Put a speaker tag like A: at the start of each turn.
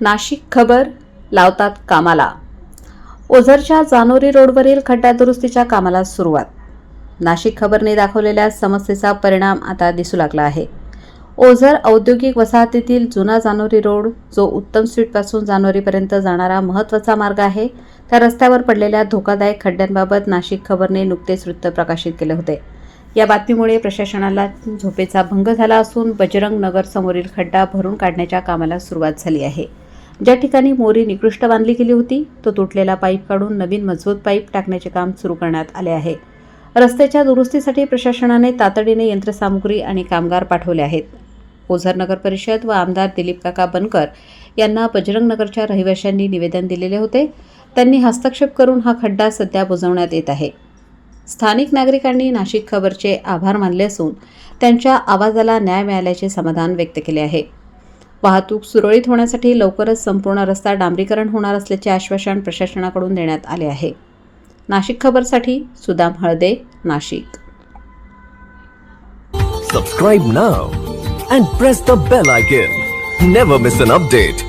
A: नाशिक खबर लावतात कामाला. ओझरच्या जानोरी रोडवरील खड्डा दुरुस्तीच्या कामाला सुरुवात. नाशिक खबरने दाखवलेल्या समस्येचा परिणाम आता दिसू लागला आहे. ओझर औद्योगिक वसाहतीतील जुना जानोरी रोड जो उत्तम स्ट्रीटपासून जानोरीपर्यंत जाणारा महत्त्वाचा मार्ग आहे त्या रस्त्यावर पडलेल्या धोकादायक खड्ड्यांबाबत नाशिक खबरने नुकतेच वृत्त प्रकाशित केले होते. या बातमीमुळे प्रशासनाला झोपेचा भंग झाला असून बजरंग नगरसमोरील खड्डा भरून काढण्याच्या कामाला सुरुवात झाली आहे. ज्या ठिकाणी मोरी निकृष्ट बांधली गेली होती तो तुटलेला पाईप काढून नवीन मजबूत पाईप टाकण्याचे काम सुरू करण्यात आले आहे. रस्त्याच्या दुरुस्तीसाठी प्रशासनाने तातडीने यंत्रसामुग्री आणि कामगार पाठवले आहेत. ओझर नगर परिषद व आमदार दिलीप काका बनकर यांना बजरंग नगरच्या रहिवाशांनी निवेदन दिलेले होते. त्यांनी हस्तक्षेप करून हा खड्डा सध्या बुजवण्यात येत आहे. स्थानिक नागरिकांनी नाशिक खबरचे आभार मानले असून त्यांच्या आवाजाला न्याय मिळाल्याचे समाधान व्यक्त केले आहे. वाहतूक सुरळीत होण्यासाठी लवकरच संपूर्ण रस्ता डांबरीकरण होणार असल्याचे आश्वासन प्रशासनाकडून देण्यात आले आहे. Nashik खबरसाठी Sudam Halde Nashik.
B: Subscribe now and press the bell icon never miss an update